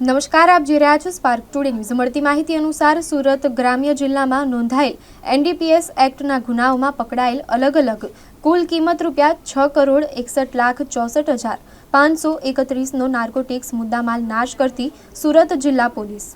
નમસ્કાર, આપ જોઈ રહ્યા છો સ્પાર્ક ટુડે ન્યૂઝ મળતી માહિતી અનુસાર સુરત ગ્રામ્ય જિલ્લામાં નોંધાયેલ એનડીપીએસ એક્ટના ગુનાઓમાં પકડાયેલ અલગ અલગ કુલ કિંમત રૂપિયા છ કરોડ એકસઠ લાખ ચોસઠ હજાર પાંચસો એકત્રીસનો નાર્કોટિક્સ મુદ્દામાલ નાશ કરતી સુરત જિલ્લા પોલીસ.